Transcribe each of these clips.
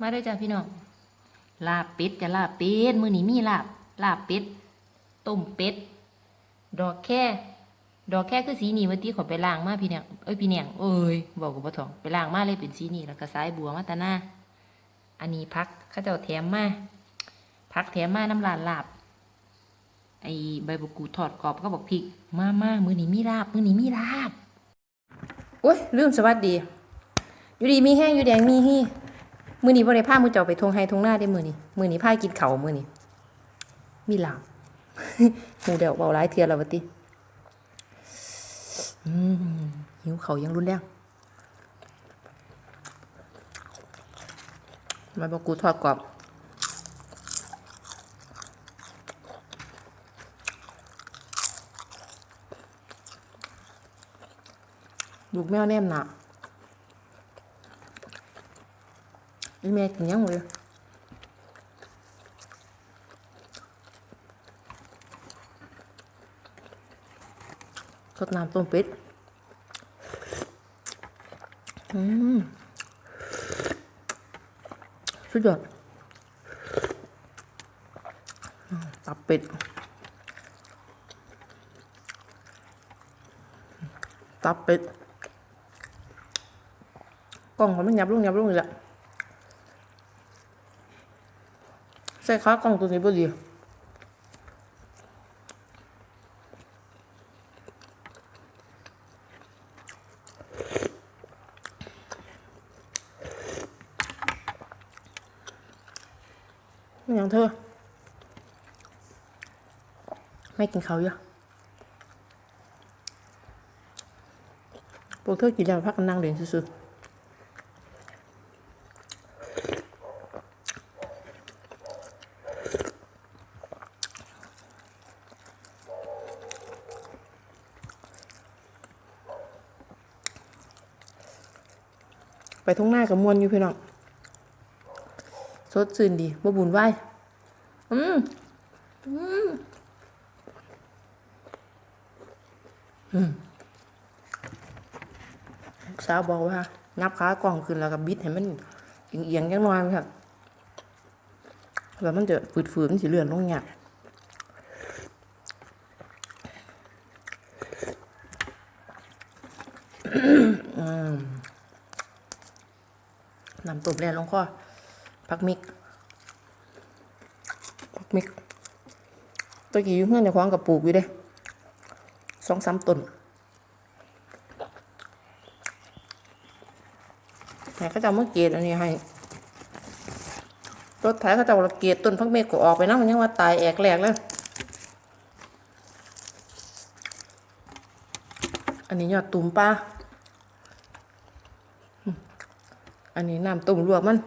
มาด้อจ้าพี่น้องลาบเป็ดจะลาบเป็ดมื้อนี้มีลาบลาบเป็ดต้มเป็ดดอกแค่ ดอกแค่คือสีนี้เมื่อกี้ขอไปล้างมาพี่เนี่ยเอ้ยพี่เนี่ยงเอ้ยบอกกับพ่อทองไปล้างมาเลยเป็นสีนี้แล้วก็สายบัวมาตาหน้าอันนี้พักข้าเจ้าแถมมาพักแถมมาน้ำลานลาบไอใบบุกูดทอดกรอบก็บอกพริก มามามือนี้มีลาบมือนี้มีลาบโอ้ยลืมสวัสดี อยู่ดีมีแห้งอยู่แดงมีฮี่ มือนี้บ่ได้พามือเจ้าไปทงไฮทงหน้าได้มือนี้มือนี้พากินเขามือนี้มีลาบหมูเดียวเบาหลายเทียแล้ววะติหิวเขายังรุนแรงใบบุกูดทอดกรอบลูกแมวแนมหนัก อีแม่กินยังเลยสดน้ำต้มเป็ด อืม สุดยอดอืมตับเป็ด ตับเป็ด กล่องเขาไม่ยับลงยับลงอีกแล้วใส่ขากล่องตัวนี้บ่ดีไม่ยังเธอ ไม่กินเขาวเยอะพวกเธอกินแล้วพักกันนั่งเรียนซื่อๆ ทุ่งหน้ากับมวนอยู่พี่น้องสดชื่นดีบ่บุญไหวอืมอืมอืมสาวบอกว่างับขากล่องขึ้นแล้วก็บิดให้มันเอียงๆจังหน่อยครับแล้วมันจะฝืดๆมันสิเลื่อนลงเนี่ยาก น้ำต้มแล้วลงคอผักมิกผักมิกตะกี้อยู่เพื่อนในคว้างกับปลูกอยู่เด้สองสามต้นไหนเขาจะเอามาเกตอันนี้ให้รถไถเขาจะเอาเกตต้นพักเมกก็ออกไปนะมันยังว่าตายแอกแหลกเลยอันนี้ยอดตุ่มปลาอืม อันนี้น้ำต้มลวกมัน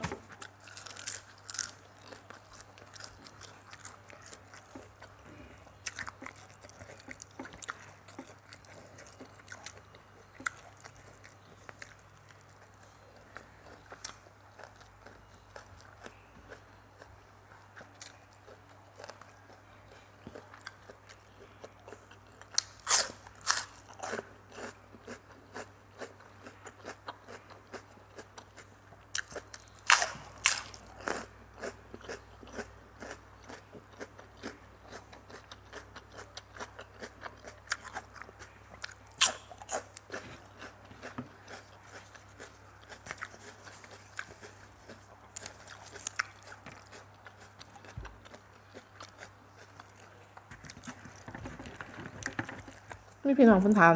มีพี่น้องเพิ่นถาม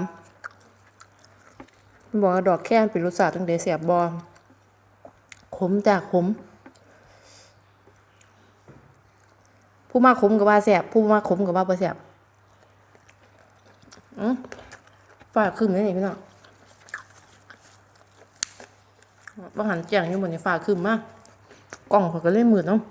เพิ่นบอกว่าดอกแค่นเป็นรสชาติตั้งแต่เสียบบอขมจากขม ผู้มาขมกับว่าแสบผู้มาขมกับว่าบ่แสบอือฝากขึ้นนี่นี่พี่น้องบ่หันแจ้งอยู่บนนี้ฝากขึ้นมากกล้องเขาก็เล่นมืดเนาะ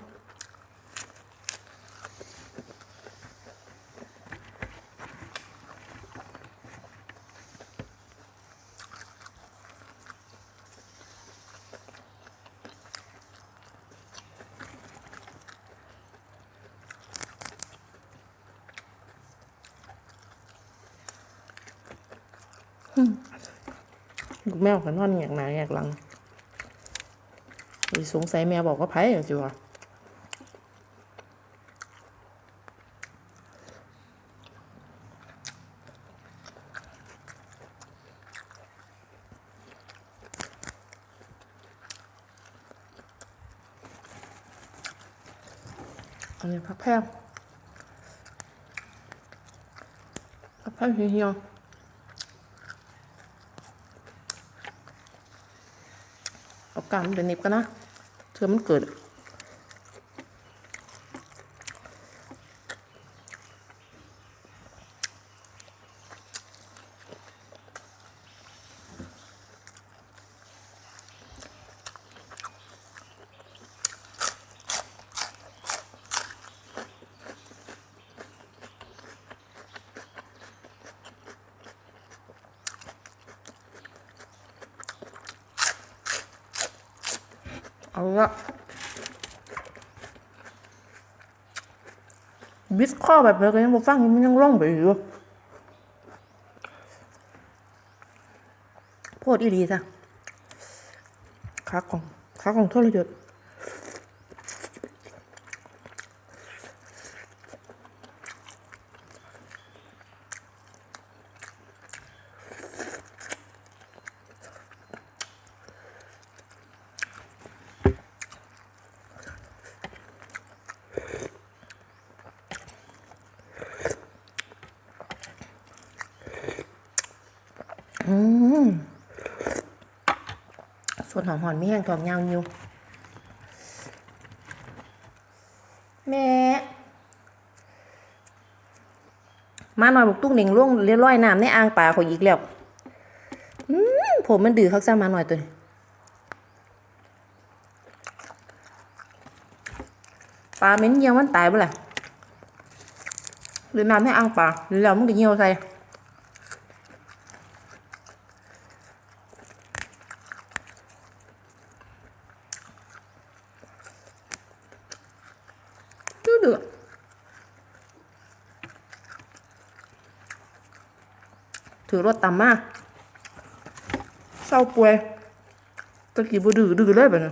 ลูกแมวขันนอนอย่างหนาอยากหลังสิสงสัยแม่บอกว่าไผอะสิวะอันนี้พักแพงพักแพงเฮียๆเอา การเดี๋ยวหนิบกันนะเธอมันเกิด เอาละบิสข้อแบบเลยก็ยังบ่ฟังมันยังร้องไปอยู่โพดอีดีจ้ะคักของคักของโทรยศอืมส่ว นหอมหอนไม่แห้งทองยาวนิวแม่มาหน่อยบอกตุ้งเหน่งล่วงเรียร้อยน้ำในอ่างปลาเขาอีกแล้วผมมันดื้อคักซ่ามาหน่อยตัวนี้ปลาเหม็นเหี่ยวมันตายบ่ล่ะหรือน้ำในอ่างปลาหรือแล้วมันก็เหี่ยวใส่ ดื้อดื้อ ถือรถต่ำมากเศร้าป่วยตะกี้บ่ดื้อดื้อเลยแบบนี้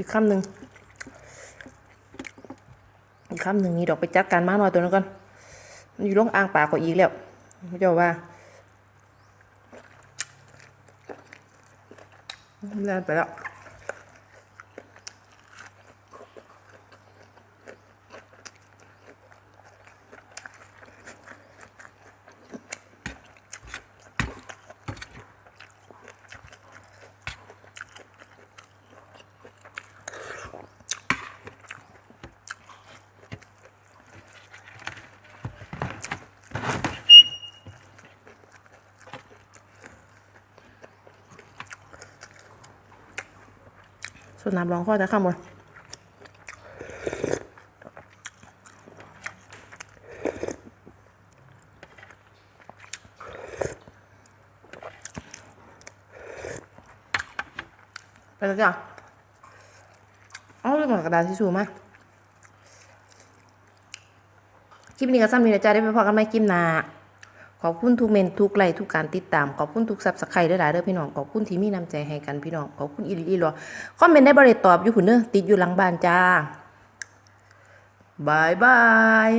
อีกคำหนึ่งอีกคำหนึ่งนี่ดอกไปจัดการมาหน่อยตัวนั้นก่อนมันอยู่ลงอ่างปากก็อีกแล้วไม่เจ้าว่าแล่นไปแล้ว นน้ำรองข้อจะข้ามบนไปแล้วจ้ะเอาเรื่องกระดาษทิชชู่มาคลิปนี้ก็ซ้ำนี้นะจ๊ะได้ไปพอกันไหมคลิปหน้า ขอบคุณทุกเมนทุกไลค์ทุกการติดตาม ขอบคุณทุกซับสไครต์หลายๆเด้อพี่น้อง ขอบคุณที่มีน้ำใจให้กันพี่น้อง ขอบคุณอีลีอีหลอคอมเมนต์ได้บริตอบอยู่หุ่นเนอติดอยู่หลังบ้านจ้าบายบาย